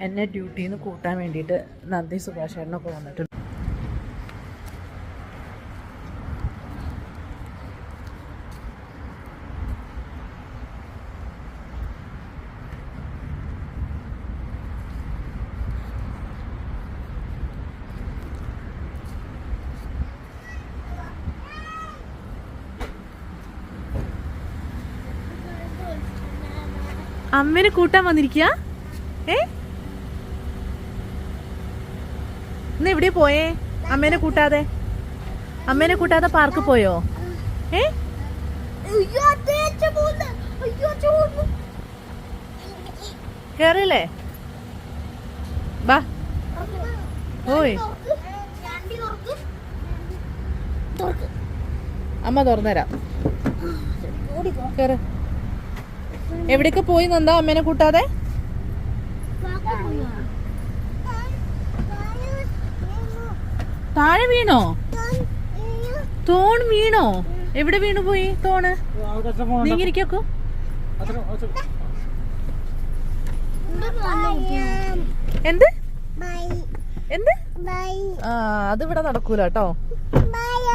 എന്നെ ഡ്യൂട്ടിയിൽ നിന്ന് കൂട്ടാൻ വേണ്ടിയിട്ട് നന്ദി സുഭാഷേട്ടനൊക്കെ വന്നിട്ടുണ്ട്. അമ്മേനെ കൂട്ടാൻ വന്നിരിക്കുക ഏ? ഇന്ന് എവിടെ പോയേ? അമ്മേനെ കൂട്ടാതെ. അമ്മേനെ കൂട്ടാതെ പാർക്ക് പോയോ? ഏ? കേറില്ലേ ബാ. ഓയ് അമ്മ തുറന്നുതരാം. കേറ്. എവിടേക്ക് പോയി നന്ദ അമ്മേനെ കൂട്ടാതെ? താഴെ വീണോ? തോൺ വീണോ. എവിടെ വീണു പോയി തോണ്? നീങ്ങിരിക്കോ എന്ത് എന്ത്? ആ അത് ഇവിടെ നടക്കൂല കേട്ടോ.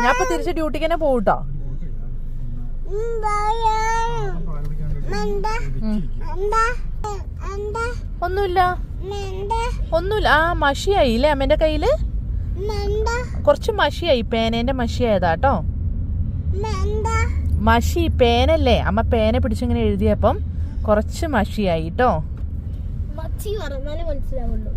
ഞാൻ ഇപ്പൊ തിരിച്ച് ഡ്യൂട്ടിക്ക് തന്നെ പോകട്ടോ ഒന്നുമില്ല. ഒന്നുമില്ല. ആ മഷിയായി ഇല്ലേ അമ്മേന്റെ കയ്യിൽ? കുറച്ച് മഷിയായി പേനേന്റെ മഷിയായതാ കേട്ടോ മഷി പേനല്ലേ? അമ്മ പേന പിടിച്ചിങ്ങനെ എഴുതിയപ്പം കുറച്ച് മഷിയായി കേട്ടോ മച്ചി പറഞ്ഞാലേ മനസ്സിലാവുള്ളൂ.